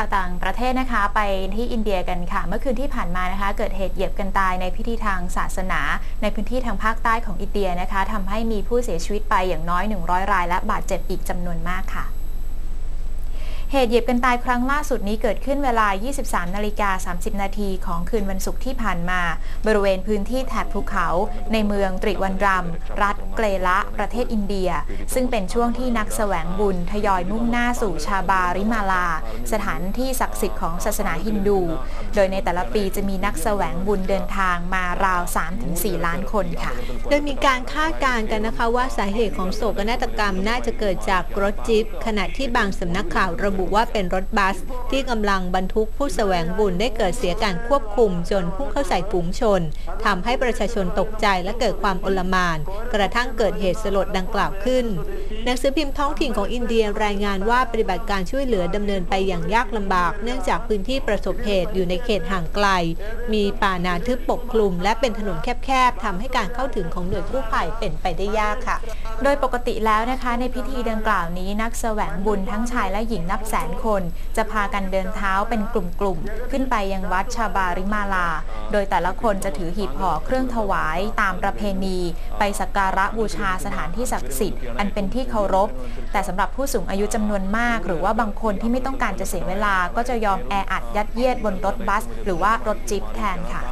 ข่าวต่างประเทศนะคะไปที่อินเดียกันค่ะ เมื่อคืนที่ผ่านมานะคะ เกิดเหตุเหยียบกันตายในพิธีทางศาสนา ในพื้นที่ทางภาคใต้ของอินเดียนะคะทำให้มีผู้เสียชีวิตไปอย่างน้อย 100 ราย และบาดเจ็บอีกจำนวนมากค่ะ เหตุเหยียบกันตายครั้งล่าสุดนี้เกิดขึ้นเวลา 23 นาฬิกา 30 นาทีของคืนวันศุกร์ที่ผ่านมา บริเวณพื้นที่แถบภูเขา ในเมืองตริวันรัม รัฐเกรละ ประเทศอินเดีย ซึ่งเป็นช่วงที่นักแสวงบุญทยอยมุ่งหน้าสู่ชาบาริมาลา สถานที่ศักดิ์สิทธิ์ของศาสนาฮินดู โดยในแต่ละปีจะมีนักแสวงบุญเดินทางมาราว 3-4 ล้านคนค่ะ โดยมีการคาดการณ์กันนะคะว่าสาเหตุของโศกนาฏกรรมน่าจะเกิดจากรถจิ๊บขณะที่บางสำนักข่าวระบุบุว่าเป็นรถบัส ที่กำลังบรรทุกผู้แสวงบุญได้เกิดเสียการควบคุมจนพุ่งเข้าใส่ฝูงชนทำให้ประชาชนตกใจและเกิดความโอลมาน กระทั่งเกิดเหตุสลดดังกล่าวขึ้น หนังสือพิมพ์ท้องถิ่นของอินเดียรายงานว่าปฏิบัติการช่วยเหลือดำเนินไปอย่างยากลำบาก เนื่องจากพื้นที่ประสบเหตุอยู่ในเขตห่างไกล มีป่านาทึบปกคลุม และเป็นถนนแคบๆทำให้การเข้าถึงของหน่วยกู้ภัยเป็นไปได้ยากค่ะ โดยปกติแล้วนะคะในพิธีดังกล่าวนี้นักแสวงบุญทั้งชายและหญิงนับแสนคน จะพากันเดินเท้าเป็นกลุ่มๆ ขึ้นไปยังวัดชาบาริมาลา โดยแต่ละคนจะถือหีบห่อเครื่องถวายตามประเพณี ไปสักการะบูชาสถานที่ศักดิ์สิทธิ์อันเป็นที่เคารพ แต่สำหรับผู้สูงอายุจำนวนมาก หรือว่าบางคนที่ไม่ต้องการจะเสียเวลาก็จะยอมแออัดยัดเยียดบนรถบัส หรือว่ารถจิ๊ปแทนค่ะ